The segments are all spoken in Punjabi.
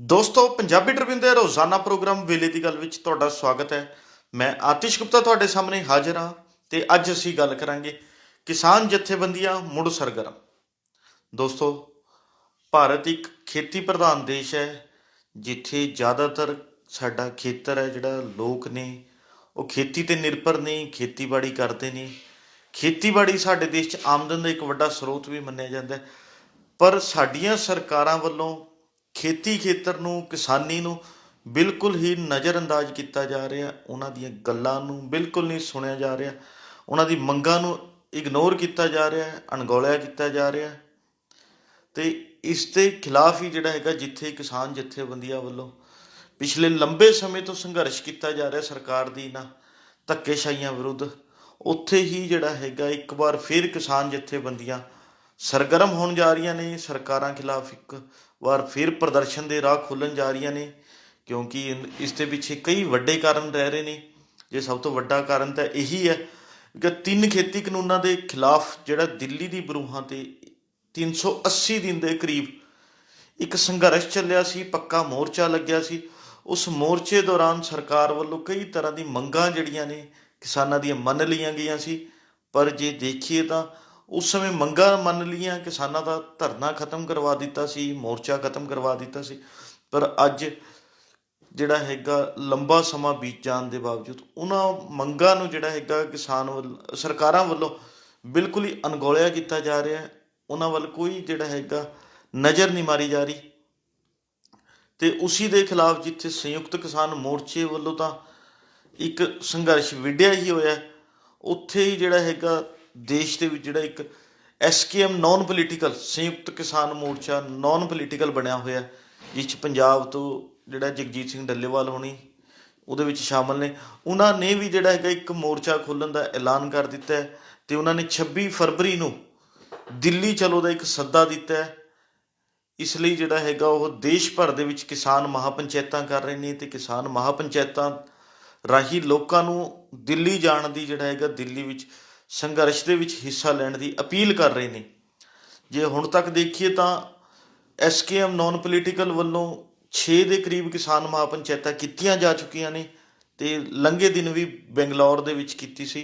ਦੋਸਤੋ, ਪੰਜਾਬੀ ਟ੍ਰਿਬਿਊਨ ਦੇ ਰੋਜ਼ਾਨਾ ਪ੍ਰੋਗਰਾਮ ਵੇਲੇ ਦੀ ਗੱਲ ਵਿੱਚ ਤੁਹਾਡਾ ਸਵਾਗਤ ਹੈ। ਮੈਂ ਆਤਿਸ਼ ਗੁਪਤਾ ਤੁਹਾਡੇ ਸਾਹਮਣੇ ਹਾਜ਼ਰ ਹਾਂ ਤੇ ਅੱਜ ਅਸੀਂ ਗੱਲ ਕਰਾਂਗੇ ਕਿਸਾਨ ਜਥੇਬੰਦੀਆਂ ਮੁੜ ਸਰਗਰਮ। ਦੋਸਤੋ, ਭਾਰਤ ਇੱਕ ਖੇਤੀ ਪ੍ਰਧਾਨ ਦੇਸ਼ ਹੈ, ਜਿੱਥੇ ਜ਼ਿਆਦਾਤਰ ਸਾਡਾ ਖੇਤਰ ਹੈ, ਜਿਹੜਾ ਲੋਕ ਨੇ, ਉਹ ਖੇਤੀ ਤੇ ਨਿਰਭਰ ਨੇ, ਖੇਤੀਬਾੜੀ ਕਰਦੇ ਨੇ। ਖੇਤੀਬਾੜੀ ਸਾਡੇ ਦੇਸ਼ 'ਚ ਆਮਦਨ ਦਾ ਇੱਕ ਵੱਡਾ ਸਰੋਤ ਵੀ ਮੰਨਿਆ ਜਾਂਦਾ ਪਰ ਸਾਡੀਆਂ ਸਰਕਾਰਾਂ ਵੱਲੋਂ ਖੇਤੀ ਖੇਤਰ ਨੂੰ, ਕਿਸਾਨੀ ਨੂੰ ਬਿਲਕੁਲ ਹੀ ਨਜ਼ਰਅੰਦਾਜ਼ ਕੀਤਾ ਜਾ ਰਿਹਾ। ਉਹਨਾਂ ਦੀਆਂ ਗੱਲਾਂ ਨੂੰ ਬਿਲਕੁਲ ਨਹੀਂ ਸੁਣਿਆ ਜਾ ਰਿਹਾ। ਉਹਨਾਂ ਦੀ ਮੰਗਾਂ ਨੂੰ ਇਗਨੋਰ ਕੀਤਾ ਜਾ ਰਿਹਾ, ਅਣਗੌਲਿਆ ਕੀਤਾ ਜਾ ਰਿਹਾ। ਹੈ ਤੇ ਇਸ ਦੇ ਖਿਲਾਫ ਹੀ ਜਿਹੜਾ ਹੈਗਾ, ਜਿੱਥੇ ਕਿਸਾਨ ਜਥੇਬੰਦੀਆਂ ਵੱਲੋਂ ਪਿਛਲੇ ਲੰਬੇ ਸਮੇਂ ਤੋਂ ਸੰਘਰਸ਼ ਕੀਤਾ ਜਾ ਰਿਹਾ ਸਰਕਾਰ ਦੀ ਨਾ ਧੱਕੇਸ਼ਾਹੀਆਂ ਵਿਰੁੱਧ, ਉੱਥੇ ਹੀ ਜਿਹੜਾ ਹੈਗਾ, ਇੱਕ ਵਾਰ ਫਿਰ ਕਿਸਾਨ ਜਥੇਬੰਦੀਆਂ ਸਰਗਰਮ ਹੋਣ ਜਾ ਰਹੀਆਂ ਨੇ। ਸਰਕਾਰਾਂ ਖਿਲਾਫ ਇੱਕ ਵਾਰ ਫਿਰ ਪ੍ਰਦਰਸ਼ਨ ਦੇ ਰਾਹ ਖੁੱਲਣ ਜਾ ਰਹੀਆਂ ਨੇ, ਕਿਉਂਕਿ ਇਨ- ਇਸ ਦੇ ਪਿੱਛੇ ਕਈ ਵੱਡੇ ਕਾਰਨ ਰਹਿ ਰਹੇ ਨੇ। ਜੇ ਸਭ ਤੋਂ ਵੱਡਾ ਕਾਰਨ ਤਾਂ ਇਹੀ ਹੈ ਕਿ ਤਿੰਨ ਖੇਤੀ ਕਾਨੂੰਨਾਂ ਦੇ ਖਿਲਾਫ ਜਿਹੜਾ ਦਿੱਲੀ ਦੀ ਬਰੂਹਾਂ ਤੇ 380 ਦਿਨ ਦੇ ਕਰੀਬ ਇੱਕ ਸੰਘਰਸ਼ ਚੱਲਿਆ ਸੀ, ਪੱਕਾ ਮੋਰਚਾ ਲੱਗਿਆ ਸੀ। ਉਸ ਮੋਰਚੇ ਦੌਰਾਨ ਸਰਕਾਰ ਵੱਲੋਂ ਕਈ ਤਰ੍ਹਾਂ ਦੀ ਮੰਗਾਂ ਜਿਹੜੀਆਂ ਨੇ ਕਿਸਾਨਾਂ ਦੀਆਂ ਮੰਨ ਲਈਆਂ ਗਈਆਂ ਸੀ। ਪਰ ਜੇ ਦੇਖੀਏ ਤਾਂ ਉਸ ਸਮੇਂ ਮੰਗਾਂ ਮੰਨ ਲਈਆਂ, ਕਿਸਾਨਾਂ ਦਾ ਧਰਨਾ ਖਤਮ ਕਰਵਾ ਦਿੱਤਾ ਸੀ, ਮੋਰਚਾ ਖਤਮ ਕਰਵਾ ਦਿੱਤਾ ਸੀ। ਪਰ ਅੱਜ ਜਿਹੜਾ ਹੈਗਾ ਲੰਬਾ ਸਮਾਂ ਬੀਤ ਜਾਣ ਦੇ ਬਾਵਜੂਦ ਉਹਨਾਂ ਮੰਗਾਂ ਨੂੰ ਜਿਹੜਾ ਹੈਗਾ ਕਿਸਾਨ ਵੱਲ, ਸਰਕਾਰਾਂ ਵੱਲੋਂ ਬਿਲਕੁਲ ਹੀ ਅਣਗੌਲਿਆ ਕੀਤਾ ਜਾ ਰਿਹਾ ਹੈ। ਉਹਨਾਂ ਵੱਲ ਕੋਈ ਜਿਹੜਾ ਹੈਗਾ ਨਜ਼ਰ ਨਹੀਂ ਮਾਰੀ ਜਾ ਰਹੀ। ਤੇ ਉਸੀ ਦੇ ਖਿਲਾਫ ਜਿੱਥੇ ਸੰਯੁਕਤ ਕਿਸਾਨ ਮੋਰਚੇ ਵੱਲੋਂ ਤਾਂ ਇੱਕ ਸੰਘਰਸ਼ ਵਿੱਢਿਆ ਹੀ ਹੋਇਆ ਉੱਥੇ ਹੀ ਜਿਹੜਾ ਹੈਗਾ ਦੇਸ਼ ਦੇ ਵਿੱਚ ਜਿਹੜਾ ਇੱਕ ਐਸਕੇਐਮ ਨਾਨ ਪੋਲੀਟੀਕਲ ਸੰਯੁਕਤ ਕਿਸਾਨ ਮੋਰਚਾ ਨਾਨ ਪੋਲੀਟੀਕਲ ਬਣਿਆ ਹੋਇਆ, ਜਿਸ 'ਚ ਪੰਜਾਬ ਤੋਂ ਜਿਹੜਾ ਜਗਜੀਤ ਸਿੰਘ ਡੱਲੇਵਾਲ ਹੋਣੀ, ਉਹਦੇ ਵਿੱਚ ਸ਼ਾਮਲ ਨੇ। ਉਹਨਾਂ ਨੇ ਵੀ ਜਿਹੜਾ ਹੈਗਾ ਇੱਕ ਮੋਰਚਾ ਖੋਲਣ ਦਾ ਐਲਾਨ ਕਰ ਦਿੱਤਾ ਹੈ ਤੇ ਉਹਨਾਂ ਨੇ 26 ਫਰਵਰੀ ਨੂੰ ਦਿੱਲੀ ਚਲੋ ਦਾ ਇੱਕ ਸੱਦਾ ਦਿੱਤਾ ਹੈ। ਇਸ ਲਈ ਜਿਹੜਾ ਹੈਗਾ ਉਹ ਦੇਸ਼ ਭਰ ਦੇ ਵਿੱਚ ਕਿਸਾਨ ਮਹਾਪੰਚਾਇਤਾਂ ਕਰ ਰਹੇ ਨੇ ਤੇ ਕਿਸਾਨ ਮਹਾਪੰਚਾਇਤਾਂ ਰਾਹੀਂ ਲੋਕਾਂ ਨੂੰ ਦਿੱਲੀ ਜਾਣ ਦੀ ਜਿਹੜਾ ਹੈਗਾ ਦਿੱਲੀ ਵਿੱਚ ਸੰਘਰਸ਼ ਦੇ ਵਿੱਚ ਹਿੱਸਾ ਲੈਣ ਦੀ ਅਪੀਲ ਕਰ ਰਹੇ ਨੇ। ਜੇ ਹੁਣ ਤੱਕ ਦੇਖੀਏ ਤਾਂ ਐਸਕੇਐਮ ਨਾਨ ਪੋਲੀਟੀਕਲ ਵੱਲੋਂ 6 ਦੇ ਕਰੀਬ ਕਿਸਾਨ ਮਹਾਪੰਚਾਇਤਾਂ ਕੀਤੀਆਂ ਜਾ ਚੁੱਕੀਆਂ ਨੇ ਤੇ ਲੰਘੇ ਦਿਨ ਵੀ ਬੰਗਲੌਰ ਦੇ ਵਿੱਚ ਕੀਤੀ ਸੀ।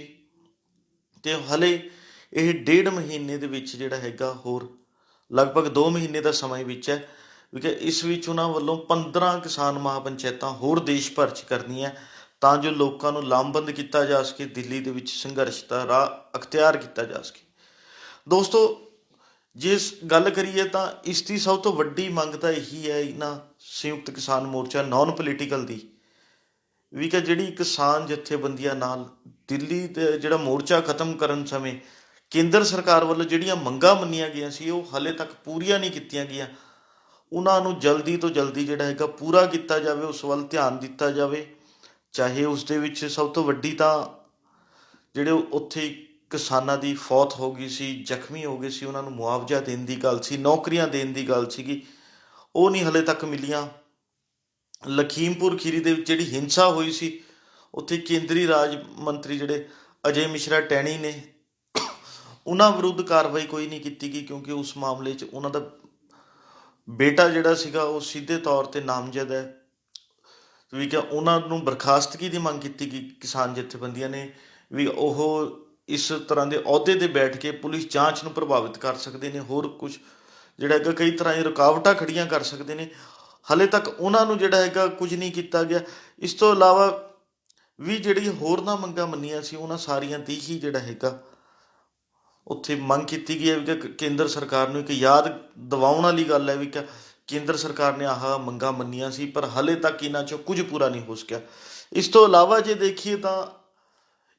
ਤੇ ਹਲੇ ਇਹ ਡੇਢ ਮਹੀਨੇ ਦੇ ਵਿੱਚ ਜਿਹੜਾ ਹੈਗਾ ਹੋਰ ਲਗਭਗ 2 ਮਹੀਨੇ ਦਾ ਸਮਾਂ ਵਿੱਚ ਹੈ ਕਿਉਂਕਿ ਇਸ ਵਿੱਚ ਉਹਨਾਂ ਵੱਲੋਂ 15 ਕਿਸਾਨ ਮਹਾਪੰਚਾਇਤਾਂ ਹੋਰ ਦੇਸ਼ ਭਰ ਚ ਕਰਨੀਆਂ। ਤਾਂ ਜੋ ਲੋਕਾਂ ਨੂੰ ਲਾਮਬੰਦ ਕੀਤਾ ਜਾ ਸਕੇ, ਦਿੱਲੀ ਦੇ ਵਿੱਚ ਸੰਘਰਸ਼ ਦਾ ਰਾਹ ਅਖਤਿਆਰ ਕੀਤਾ ਜਾ ਸਕੇ। ਦੋਸਤੋ, ਜੇ ਗੱਲ ਕਰੀਏ ਤਾਂ ਇਸ ਦੀ ਸਭ ਤੋਂ ਵੱਡੀ ਮੰਗ ਤਾਂ ਇਹੀ ਹੈ ਇਹਨਾਂ ਸੰਯੁਕਤ ਕਿਸਾਨ ਮੋਰਚਾ ਨਾਨ ਪੋਲੀਟੀਕਲ ਦੀ, ਵੀ ਕਿ ਜਿਹੜੀ ਕਿਸਾਨ ਜਥੇਬੰਦੀਆਂ ਨਾਲ ਦਿੱਲੀ ਤੇ ਜਿਹੜਾ ਮੋਰਚਾ ਖਤਮ ਕਰਨ ਸਮੇਂ ਕੇਂਦਰ ਸਰਕਾਰ ਵੱਲੋਂ ਜਿਹੜੀਆਂ ਮੰਗਾਂ ਮੰਨੀਆਂ ਗਈਆਂ ਸੀ, ਉਹ ਹਾਲੇ ਤੱਕ ਪੂਰੀਆਂ ਨਹੀਂ ਕੀਤੀਆਂ ਗਈਆਂ। ਉਹਨਾਂ ਨੂੰ ਜਲਦੀ ਤੋਂ ਜਲਦੀ ਜਿਹੜਾ ਹੈਗਾ ਪੂਰਾ ਕੀਤਾ ਜਾਵੇ, ਉਸ ਵੱਲ ਧਿਆਨ ਦਿੱਤਾ ਜਾਵੇ। ਚਾਹੇ ਉਸ ਦੇ ਵਿੱਚ ਸਭ ਤੋਂ ਵੱਡੀ ਤਾਂ ਜਿਹੜੇ ਉੱਥੇ ਕਿਸਾਨਾਂ ਦੀ ਫੌਤ ਹੋ ਗਈ ਸੀ, ਜ਼ਖਮੀ ਹੋ ਗਏ ਸੀ, ਉਹਨਾਂ ਨੂੰ ਮੁਆਵਜ਼ਾ ਦੇਣ ਦੀ ਗੱਲ ਸੀ, ਨੌਕਰੀਆਂ ਦੇਣ ਦੀ ਗੱਲ ਸੀਗੀ, ਉਹ ਨਹੀਂ ਹਲੇ ਤੱਕ ਮਿਲੀਆਂ। ਲਖੀਮਪੁਰ ਖੀਰੀ ਦੇ ਵਿੱਚ ਜਿਹੜੀ ਹਿੰਸਾ ਹੋਈ ਸੀ, ਉੱਥੇ ਕੇਂਦਰੀ ਰਾਜ ਮੰਤਰੀ ਜਿਹੜੇ ਅਜੇ ਮਿਸ਼ਰਾ ਟੈਣੀ ਨੇ, ਉਹਨਾਂ ਵਿਰੁੱਧ ਕਾਰਵਾਈ ਕੋਈ ਨਹੀਂ ਕੀਤੀ ਗਈ ਕਿਉਂਕਿ ਉਸ ਮਾਮਲੇ 'ਚ ਉਹਨਾਂ ਦਾ ਬੇਟਾ ਜਿਹੜਾ ਸੀਗਾ, ਉਹ ਸਿੱਧੇ ਤੌਰ ਤੇ ਨਾਮਜ਼ਦ ਹੈ। ਵੀ ਕਿ ਉਹਨਾਂ ਨੂੰ ਬਰਖਾਸਤਗੀ ਦੀ ਮੰਗ ਕੀਤੀ ਗਈ ਕਿਸਾਨ ਜਥੇਬੰਦੀਆਂ ਨੇ ਵੀ ਉਹ ਇਸ ਤਰ੍ਹਾਂ ਦੇ ਅਹੁਦੇ ਤੇ ਬੈਠ ਕੇ ਪੁਲਿਸ ਜਾਂਚ ਨੂੰ ਪ੍ਰਭਾਵਿਤ ਕਰ ਸਕਦੇ ਨੇ, ਹੋਰ ਕੁਝ ਜਿਹੜਾ ਹੈਗਾ ਕਈ ਤਰ੍ਹਾਂ ਦੀ ਰੁਕਾਵਟਾਂ ਖੜੀਆਂ ਕਰ ਸਕਦੇ ਨੇ। ਹਲੇ ਤੱਕ ਉਹਨਾਂ ਨੂੰ ਜਿਹੜਾ ਹੈਗਾ ਕੁਝ ਨਹੀਂ ਕੀਤਾ ਗਿਆ। ਇਸ ਤੋਂ ਇਲਾਵਾ ਵੀ ਜਿਹੜੀ ਹੋਰਨਾਂ ਮੰਗਾਂ ਮੰਨੀਆਂ ਸੀ, ਉਹਨਾਂ ਸਾਰੀਆਂ ਦੀ ਹੀ ਜਿਹੜਾ ਹੈਗਾ ਉੱਥੇ ਮੰਗ ਕੀਤੀ ਗਈ ਹੈ ਵੀ ਕਿ ਕੇਂਦਰ ਸਰਕਾਰ ਨੂੰ ਇੱਕ ਯਾਦ ਦਿਵਾਉਣ ਵਾਲੀ ਗੱਲ ਹੈ ਵੀ ਕਿ ਕੇਂਦਰ ਸਰਕਾਰ ਨੇ ਆਹ ਮੰਗਾਂ ਮੰਨੀਆਂ ਸੀ, ਪਰ ਹਲੇ ਤੱਕ ਇਹਨਾਂ ਚੋਂ ਕੁਝ ਪੂਰਾ ਨਹੀਂ ਹੋ ਸਕਿਆ। ਇਸ ਤੋਂ ਇਲਾਵਾ ਜੇ ਦੇਖੀਏ ਤਾਂ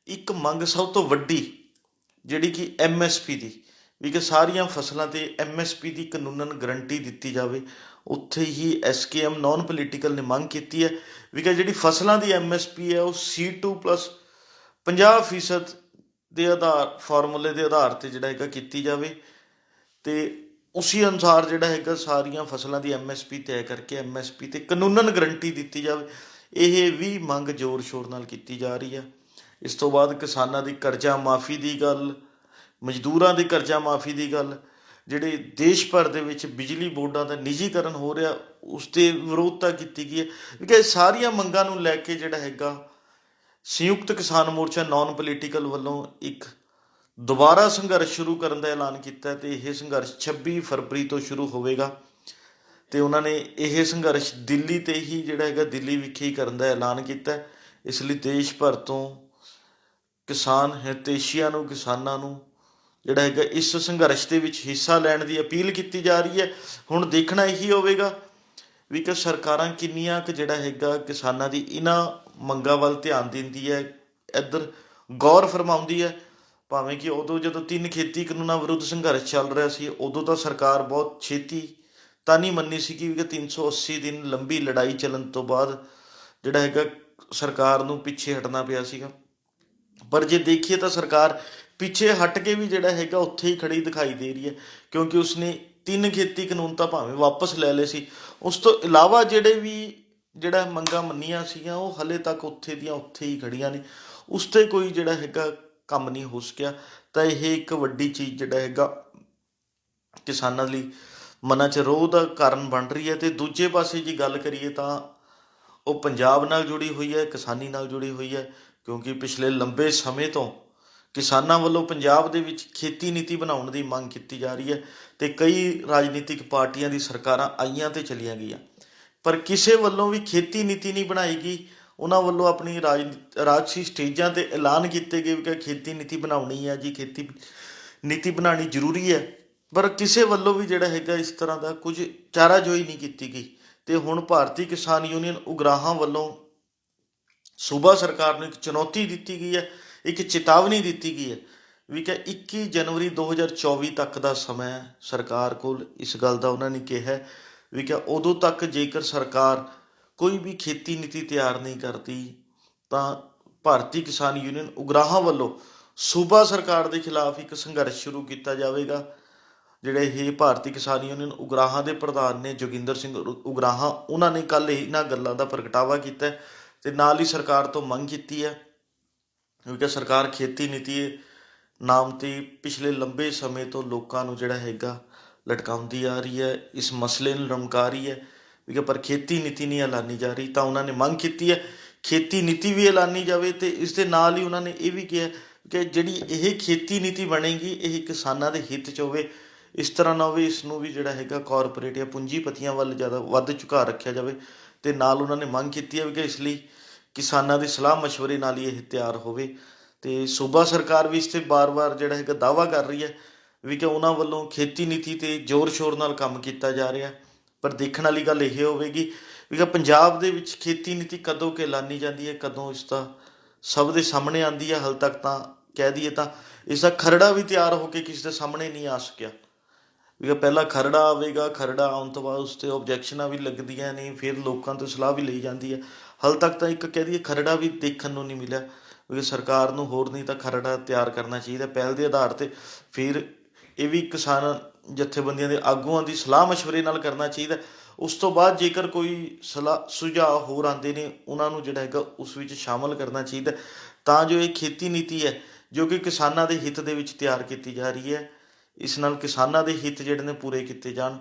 ਇੱਕ ਮੰਗ ਸਭ ਤੋਂ ਵੱਡੀ, ਜਿਹੜੀ ਕਿ ਐਮਐਸਪੀ ਦੀ, ਵੀ ਕਿ ਸਾਰੀਆਂ ਫਸਲਾਂ ਤੇ ਐਮਐਸਪੀ ਦੀ ਕਾਨੂੰਨਨ ਗਰੰਟੀ ਦਿੱਤੀ ਜਾਵੇ, ਉੱਥੇ ਹੀ ਐਸਕੇਐਮ ਨਾਨ ਪੋਲੀਟੀਕਲ ਨੇ ਮੰਗ ਕੀਤੀ ਹੈ, ਵੀ ਕਿ ਜਿਹੜੀ ਫਸਲਾਂ ਦੀ ਐਮਐਸਪੀ ਹੈ, ਉਹ C2+ 50% ਦੇ ਆਧਾਰ ਫਾਰਮੂਲੇ ਦੇ ਆਧਾਰ ਤੇ ਜਿਹੜਾ ਹੈਗਾ ਕੀਤੀ ਜਾਵੇ, ਤੇ ਉਸੇ ਅਨੁਸਾਰ ਜਿਹੜਾ ਹੈਗਾ ਸਾਰੀਆਂ ਫਸਲਾਂ ਦੀ ਐਮਐਸਪੀ ਤੈਅ ਕਰਕੇ ਐਮਐਸਪੀ ਤੇ ਕਾਨੂੰਨਨ ਗਰੰਟੀ ਦਿੱਤੀ ਜਾਵੇ। ਇਹ ਵੀ ਮੰਗ ਜ਼ੋਰ ਸ਼ੋਰ ਨਾਲ ਕੀਤੀ ਜਾ ਰਹੀ ਹੈ ਇਸ ਤੋਂ ਬਾਅਦ ਕਿਸਾਨਾਂ ਦੀ ਕਰਜ਼ਾ ਮਾਫੀ ਦੀ ਗੱਲ, ਮਜ਼ਦੂਰਾਂ ਦੀ ਕਰਜ਼ਾ ਮਾਫੀ ਦੀ ਗੱਲ, ਜਿਹੜੇ ਦੇਸ਼ ਭਰ ਦੇ ਵਿੱਚ ਬਿਜਲੀ ਬੋਰਡਾਂ ਦਾ ਨਿੱਜੀਕਰਨ ਹੋ ਰਿਹਾ, ਉਸ ਤੇ ਵਿਰੋਧਤਾ ਕੀਤੀ ਗਈ ਹੈ। ਕਿਉਂਕਿ ਇਹ ਸਾਰੀਆਂ ਮੰਗਾਂ ਨੂੰ ਲੈ ਕੇ ਜਿਹੜਾ ਹੈਗਾ ਸੰਯੁਕਤ ਕਿਸਾਨ ਮੋਰਚਾ ਨਾਨ ਪੋਲੀਟੀਕਲ ਵੱਲੋਂ ਇੱਕ ਦੁਬਾਰਾ ਸੰਘਰਸ਼ ਸ਼ੁਰੂ ਕਰਨ ਦਾ ਐਲਾਨ ਕੀਤਾ ਹੈ ਤੇ ਇਹ ਸੰਘਰਸ਼ 26 ਫਰਵਰੀ ਤੋਂ ਸ਼ੁਰੂ ਹੋਵੇਗਾ। ਤੇ ਉਹਨਾਂ ਨੇ ਇਹ ਸੰਘਰਸ਼ ਦਿੱਲੀ ਤੇ ਹੀ ਜਿਹੜਾ ਹੈਗਾ ਦਿੱਲੀ ਵਿਖੇ ਹੀ ਕਰਨ ਦਾ ਐਲਾਨ ਕੀਤਾ। ਇਸ ਲਈ ਦੇਸ਼ ਭਰ ਤੋਂ ਕਿਸਾਨ ਹਿਤੇਸ਼ੀਆਂ ਨੂੰ, ਕਿਸਾਨਾਂ ਨੂੰ ਜਿਹੜਾ ਹੈਗਾ ਇਸ ਸੰਘਰਸ਼ ਦੇ ਵਿੱਚ ਹਿੱਸਾ ਲੈਣ ਦੀ ਅਪੀਲ ਕੀਤੀ ਜਾ ਰਹੀ ਹੈ। ਹੁਣ ਦੇਖਣਾ ਇਹੀ ਹੋਵੇਗਾ ਵੀ ਕਿ ਸਰਕਾਰਾਂ ਕਿੰਨੀਆਂ ਕੁ ਜਿਹੜਾ ਹੈਗਾ ਕਿਸਾਨਾਂ ਦੀ ਇਹਨਾਂ ਮੰਗਾਂ ਵੱਲ ਧਿਆਨ ਦਿੰਦੀ ਹੈ, ਇੱਧਰ ਗੌਰ ਫਰਮਾਉਂਦੀ ਹੈ ਭਾਵੇਂ ਕਿ ਉਦੋਂ ਜਦੋਂ ਤਿੰਨ ਖੇਤੀ ਕਾਨੂੰਨਾਂ ਵਿਰੁੱਧ ਸੰਘਰਸ਼ ਚੱਲ ਰਿਹਾ ਸੀ, ਉਦੋਂ ਤਾਂ ਸਰਕਾਰ ਬਹੁਤ ਛੇਤੀ ਤਾਂ ਨਹੀਂ ਮੰਨੀ ਸੀ ਕਿ 380 ਦਿਨ ਲੰਬੀ ਲੜਾਈ ਚੱਲਣ ਤੋਂ ਬਾਅਦ ਜਿਹੜਾ ਹੈਗਾ ਸਰਕਾਰ ਨੂੰ ਪਿੱਛੇ ਹਟਣਾ ਪਿਆ ਸੀਗਾ। ਪਰ ਜੇ ਦੇਖੀਏ ਤਾਂ ਸਰਕਾਰ ਪਿੱਛੇ ਹਟ ਕੇ ਵੀ ਜਿਹੜਾ ਹੈਗਾ ਉੱਥੇ ਹੀ ਖੜੀ ਦਿਖਾਈ ਦੇ ਰਹੀ ਹੈ, ਕਿਉਂਕਿ ਉਸਨੇ ਤਿੰਨ ਖੇਤੀ ਕਾਨੂੰਨ ਤਾਂ ਭਾਵੇਂ ਵਾਪਸ ਲੈ ਲਏ ਸੀ। ਉਸ ਤੋਂ ਇਲਾਵਾ ਜਿਹੜੇ ਵੀ ਜਿਹੜਾ ਮੰਗਾਂ ਮੰਨੀਆਂ ਸੀਗੀਆਂ, ਉਹ ਹਲੇ ਤੱਕ ਉੱਥੇ ਦੀਆਂ ਉੱਥੇ ਹੀ ਖੜੀਆਂ ਨੇ। ਉਸ ਤੇ ਕੋਈ ਜਿਹੜਾ ਹੈਗਾ ਕੰਮ ਨਹੀਂ ਹੋ ਸਕਿਆ, ਤਾਂ ਇਹ ਇੱਕ ਵੱਡੀ ਚੀਜ਼ ਜਿਹੜਾ ਹੈਗਾ ਕਿਸਾਨਾਂ ਲਈ ਮਨਾਂ 'ਚ ਰੋਹ ਦਾ ਕਾਰਨ ਬਣ ਰਹੀ ਹੈ ਤੇ ਦੂਜੇ ਪਾਸੇ ਜੀ ਗੱਲ ਕਰੀਏ ਤਾਂ ਉਹ ਪੰਜਾਬ ਨਾਲ ਜੁੜੀ ਹੋਈ ਹੈ, ਕਿਸਾਨੀ ਨਾਲ ਜੁੜੀ ਹੋਈ ਹੈ, ਕਿਉਂਕਿ ਪਿਛਲੇ ਲੰਬੇ ਸਮੇਂ ਤੋਂ ਕਿਸਾਨਾਂ ਵੱਲੋਂ ਪੰਜਾਬ ਦੇ ਵਿੱਚ ਖੇਤੀ ਨੀਤੀ ਬਣਾਉਣ ਦੀ ਮੰਗ ਕੀਤੀ ਜਾ ਰਹੀ ਹੈ ਤੇ ਕਈ ਰਾਜਨੀਤਿਕ ਪਾਰਟੀਆਂ ਦੀ ਸਰਕਾਰਾਂ ਆਈਆਂ ਤੇ ਚਲੀਆਂ ਗਈਆਂ। ਪਰ ਕਿਸੇ ਵੱਲੋਂ ਵੀ ਖੇਤੀ ਨੀਤੀ ਨਹੀਂ ਬਣਾਈ ਗਈ ਉਹਨਾਂ ਵੱਲੋਂ ਆਪਣੀ ਰਾਜ ਰਾਜਸੀ ਸਟੇਜਾਂ ਤੇ ਐਲਾਨ ਕੀਤੇ ਗਏ ਕਿ ਖੇਤੀ ਨੀਤੀ ਬਣਾਉਣੀ ਹੈ ਜੀ, ਖੇਤੀ ਨੀਤੀ ਬਣਾਉਣੀ ਜ਼ਰੂਰੀ ਹੈ। ਪਰ ਕਿਸੇ ਵੱਲੋਂ ਵੀ ਜਿਹੜਾ ਹੈਗਾ ਇਸ ਤਰ੍ਹਾਂ ਦਾ ਕੁਝ ਚਾਰਾਜੋਈ ਨਹੀਂ ਕੀਤੀ ਗਈ। ਤੇ ਹੁਣ ਭਾਰਤੀ ਕਿਸਾਨ ਯੂਨੀਅਨ ਉਗਰਾਹਾਂ ਵੱਲੋਂ ਸੂਬਾ ਸਰਕਾਰ ਨੂੰ ਇੱਕ ਚੁਣੌਤੀ ਦਿੱਤੀ ਗਈ ਹੈ, ਇੱਕ ਚੇਤਾਵਨੀ ਦਿੱਤੀ ਗਈ ਹੈ ਵੀ ਕਿ 21 ਜਨਵਰੀ 2024 ਤੱਕ ਦਾ ਸਮਾਂ ਸਰਕਾਰ ਕੋਲ ਇਸ ਗੱਲ ਦਾ ਉਹਨਾਂ ਨੇ ਕਿਹਾ ਵੀ ਕਿ ਉਦੋਂ ਤੱਕ ਜੇਕਰ ਸਰਕਾਰ ਕੋਈ ਵੀ ਖੇਤੀ ਨੀਤੀ ਤਿਆਰ ਨਹੀਂ ਕਰਦੀ, ਤਾਂ ਭਾਰਤੀ ਕਿਸਾਨ ਯੂਨੀਅਨ ਉਗਰਾਹਾਂ ਵੱਲੋਂ ਸੂਬਾ ਸਰਕਾਰ ਦੇ ਖਿਲਾਫ ਇੱਕ ਸੰਘਰਸ਼ ਸ਼ੁਰੂ ਕੀਤਾ ਜਾਵੇਗਾ, ਜਿਹੜੇ ਇਹ ਭਾਰਤੀ ਕਿਸਾਨ ਯੂਨੀਅਨ ਉਗਰਾਹਾਂ ਦੇ ਪ੍ਰਧਾਨ ਨੇ ਜੋਗਿੰਦਰ ਸਿੰਘ ਉਗਰਾਹਾਂ, ਉਹਨਾਂ ਨੇ ਕੱਲ ਇਹਨਾਂ ਗੱਲਾਂ ਦਾ ਪ੍ਰਗਟਾਵਾ ਕੀਤਾ ਹੈ ਤੇ ਨਾਲ ਹੀ ਸਰਕਾਰ ਤੋਂ ਮੰਗ ਕੀਤੀ ਹੈ, ਕਿਉਂਕਿ ਸਰਕਾਰ ਖੇਤੀ ਨੀਤੀ ਨਾਮ ਤੇ ਪਿਛਲੇ ਲੰਬੇ ਸਮੇਂ ਤੋਂ ਲੋਕਾਂ ਨੂੰ ਜਿਹੜਾ ਹੈਗਾ ਲਟਕਾਉਂਦੀ ਆ ਰਹੀ ਹੈ, ਇਸ ਮਸਲੇ ਨੂੰ ਲਮਕਾ ਰਹੀ ਹੈ ਵੀ ਕਿ ਪਰ ਖੇਤੀ ਨੀਤੀ ਨਹੀਂ ਐਲਾਨੀ ਜਾ ਰਹੀ, ਤਾਂ ਉਹਨਾਂ ਨੇ ਮੰਗ ਕੀਤੀ ਹੈ, ਖੇਤੀ ਨੀਤੀ ਵੀ ਐਲਾਨੀ ਜਾਵੇ ਤੇ ਇਸ ਦੇ ਨਾਲ ਹੀ ਉਹਨਾਂ ਨੇ ਇਹ ਵੀ ਕਿਹਾ ਕਿ ਜਿਹੜੀ ਇਹ ਖੇਤੀ ਨੀਤੀ ਬਣੇਗੀ, ਇਹ ਕਿਸਾਨਾਂ ਦੇ ਹਿੱਤ 'ਚ ਹੋਵੇ ਇਸ ਤਰ੍ਹਾਂ ਨਾ ਹੋਵੇ ਇਸ ਨੂੰ ਵੀ ਜਿਹੜਾ ਹੈਗਾ ਕਾਰਪੋਰੇਟ ਜਾਂ ਪੂੰਜੀਪਤੀਆਂ ਵੱਲ ਜ਼ਿਆਦਾ ਵੱਧ ਝੁਕਾਅ ਰੱਖਿਆ ਜਾਵੇ ਤੇ ਨਾਲ ਉਹਨਾਂ ਨੇ ਮੰਗ ਕੀਤੀ ਹੈ ਵੀ ਕਿ ਇਸ ਲਈ ਕਿਸਾਨਾਂ ਦੀ ਸਲਾਹ مشਵਰੇ ਨਾਲ ਹੀ ਇਹ ਤਿਆਰ ਹੋਵੇ ਤੇ ਸੂਬਾ ਸਰਕਾਰ ਵੀ ਇਸ ਤੇ ਬਾਰ-ਬਾਰ ਜਿਹੜਾ ਹੈਗਾ ਦਾਵਾ ਕਰ ਰਹੀ ਹੈ ਵੀ ਕਿ ਉਹਨਾਂ ਵੱਲੋਂ ਖੇਤੀ ਨੀਤੀ ਤੇ ਜ਼ੋਰ-ਸ਼ੋਰ ਨਾਲ ਕੰਮ ਕੀਤਾ ਜਾ ਰਿਹਾ ਹੈ। ਪਰ ਦੇਖਣ ਵਾਲੀ ਗੱਲ ਇਹ ਹੋਵੇਗੀ ਵੀ ਕਿ ਪੰਜਾਬ ਦੇ ਵਿੱਚ ਖੇਤੀ ਨੀਤੀ ਕਦੋਂ ਕਿ ਐਲਾਨੀ ਜਾਂਦੀ ਹੈ, ਕਦੋਂ ਇਸ ਦਾ ਸਭ ਦੇ ਸਾਹਮਣੇ ਆਂਦੀ ਹੈ, ਹਾਲ ਤੱਕ ਤਾਂ ਕਹਿ ਦਈਏ ਤਾਂ ਇਸ ਦਾ ਖਰੜਾ ਵੀ ਤਿਆਰ ਹੋ ਕੇ ਕਿਸੇ ਦੇ ਸਾਹਮਣੇ ਨਹੀਂ ਆ ਸਕਿਆ। ਵੀ ਕਿ ਪਹਿਲਾਂ ਖਰੜਾ ਆਵੇਗਾ, ਖਰੜਾ ਆਉਣ ਤੋਂ ਬਾਅਦ ਉਸ ਤੇ ਆਬਜੈਕਸ਼ਨਾਂ ਵੀ ਲੱਗਦੀਆਂ ਨੇ, ਫਿਰ ਲੋਕਾਂ ਤੋਂ ਸਲਾਹ ਵੀ ਲਈ ਜਾਂਦੀ ਹੈ। ਹਾਲ ਤੱਕ ਤਾਂ ਇੱਕ ਕਹਿ ਦਈਏ ਖਰੜਾ ਵੀ ਦੇਖਣ ਨੂੰ ਨਹੀਂ ਮਿਲਿਆ। ਵੀ ਸਰਕਾਰ ਨੂੰ ਹੋਰ ਨਹੀਂ ਤਾਂ ਖਰੜਾ ਤਿਆਰ ਕਰਨਾ ਚਾਹੀਦਾ, ਪਹਿਲ ਦੇ ਆਧਾਰ ਤੇ ਫਿਰ ਇਹ ਵੀ ਕਿਸਾਨ ਜਥੇਬੰਦੀਆਂ ਦੇ ਆਗੂਆਂ ਦੀ ਸਲਾਹ مشਵਰੇ ਨਾਲ ਕਰਨਾ ਚਾਹੀਦਾ ਉਸ ਤੋਂ ਬਾਅਦ ਜੇਕਰ ਕੋਈ ਸਲਾਹ, ਸੁਝਾਅ ਹੋਰ ਆਉਂਦੇ ਨੇ, ਉਹਨਾਂ ਨੂੰ ਜਿਹੜਾ ਹੈਗਾ ਉਸ ਵਿੱਚ ਸ਼ਾਮਲ ਕਰਨਾ ਚਾਹੀਦਾ ਤਾਂ ਜੋ ਇਹ ਖੇਤੀ ਨੀਤੀ ਹੈ, ਜੋ ਕਿ ਕਿਸਾਨਾਂ ਦੇ ਹਿੱਤ ਦੇ ਵਿੱਚ ਤਿਆਰ ਕੀਤੀ ਜਾ ਰਹੀ ਹੈ, ਇਸ ਨਾਲ ਕਿਸਾਨਾਂ ਦੇ ਹਿੱਤ ਜਿਹੜੇ ਨੇ ਪੂਰੇ ਕੀਤੇ ਜਾਣ,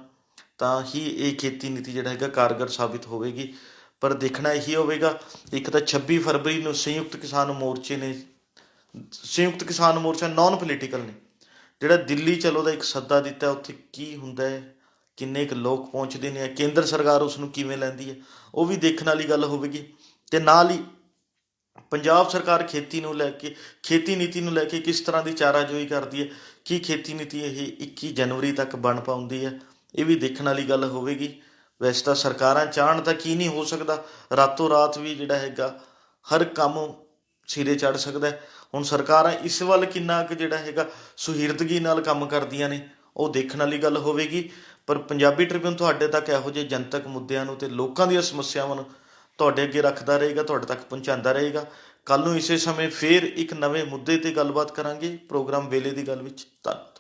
ਤਾਂ ਹੀ ਇਹ ਖੇਤੀ ਨੀਤੀ ਜਿਹੜਾ ਹੈਗਾ ਕਾਰਗਰ ਸਾਬਿਤ ਹੋਵੇਗੀ। ਪਰ ਦੇਖਣਾ ਇਹੀ ਹੋਵੇਗਾ, ਇੱਕ ਤਾਂ 26 ਫਰਵਰੀ ਨੂੰ ਸੰਯੁਕਤ ਕਿਸਾਨ ਮੋਰਚੇ ਨੇ, ਸੰਯੁਕਤ ਕਿਸਾਨ ਮੋਰਚਾ ਨਾਨ ਪੋਲੀਟੀਕਲ ਨੇ। ਜਿਹੜਾ ਦਿੱਲੀ ਚਲੋ ਦਾ ਇੱਕ ਸੱਦਾ ਦਿੱਤਾ, ਉੱਥੇ ਕੀ ਹੁੰਦਾ ਹੈ, ਕਿੰਨੇ ਕੁ ਲੋਕ ਪਹੁੰਚਦੇ ਨੇ, ਕੇਂਦਰ ਸਰਕਾਰ ਉਸ ਨੂੰ ਕਿਵੇਂ ਲੈਂਦੀ ਹੈ, ਉਹ ਵੀ ਦੇਖਣ ਵਾਲੀ ਗੱਲ ਹੋਵੇਗੀ। ਤੇ ਨਾਲ ਹੀ ਪੰਜਾਬ ਸਰਕਾਰ ਖੇਤੀ ਨੂੰ ਲੈ ਕੇ, ਖੇਤੀ ਨੀਤੀ ਨੂੰ ਲੈ ਕੇ ਕਿਸ ਤਰ੍ਹਾਂ ਦੀ ਚਾਰਾਜੋਈ ਕਰਦੀ ਹੈ, ਕੀ ਖੇਤੀ ਨੀਤੀ ਇਹ 21 ਜਨਵਰੀ ਤੱਕ ਬਣ ਪਾਉਂਦੀ ਹੈ, ਇਹ ਵੀ ਦੇਖਣ ਵਾਲੀ ਗੱਲ ਹੋਵੇਗੀ। ਵੈਸੇ ਤਾਂ ਸਰਕਾਰਾਂ ਚਾਹਣ ਤਾਂ ਕੀ ਨਹੀਂ ਹੋ ਸਕਦਾ, ਰਾਤੋਂ ਰਾਤ ਵੀ ਜਿਹੜਾ ਹੈਗਾ, ਹਰ ਕੰਮ ਸਿਰੇ ਚੜ ਸਕਦਾ ਹੁਣ ਸਰਕਾਰਾਂ ਇਸ ਵੱਲ ਕਿੰਨਾ ਕੁ ਜਿਹੜਾ ਹੈਗਾ ਸੁਹਿਰਦਗੀ ਨਾਲ ਕੰਮ ਕਰਦੀਆਂ ਨੇ, ਉਹ ਦੇਖਣ ਵਾਲੀ ਗੱਲ ਹੋਵੇਗੀ। ਪਰ ਪੰਜਾਬੀ ਟ੍ਰਿਬਿਊਨ ਤੁਹਾਡੇ ਤੱਕ ਇਹੋ ਜਿਹੇ ਜਨਤਕ ਮੁੱਦਿਆਂ ਨੂੰ ਤੇ ਲੋਕਾਂ ਦੀਆਂ ਸਮੱਸਿਆਵਾਂ ਨੂੰ ਤੁਹਾਡੇ ਅੱਗੇ ਰੱਖਦਾ ਰਹੇਗਾ, ਤੁਹਾਡੇ ਤੱਕ ਪਹੁੰਚਾਉਂਦਾ ਰਹੇਗਾ। ਕੱਲ ਨੂੰ ਇਸੇ ਸਮੇਂ ਫੇਰ ਇੱਕ ਨਵੇਂ ਮੁੱਦੇ ਤੇ ਗੱਲਬਾਤ ਕਰਾਂਗੇ। ਪ੍ਰੋਗਰਾਮ ਵੇਲੇ ਦੀ ਗੱਲ ਵਿੱਚ ਧੰਨਵਾਦ।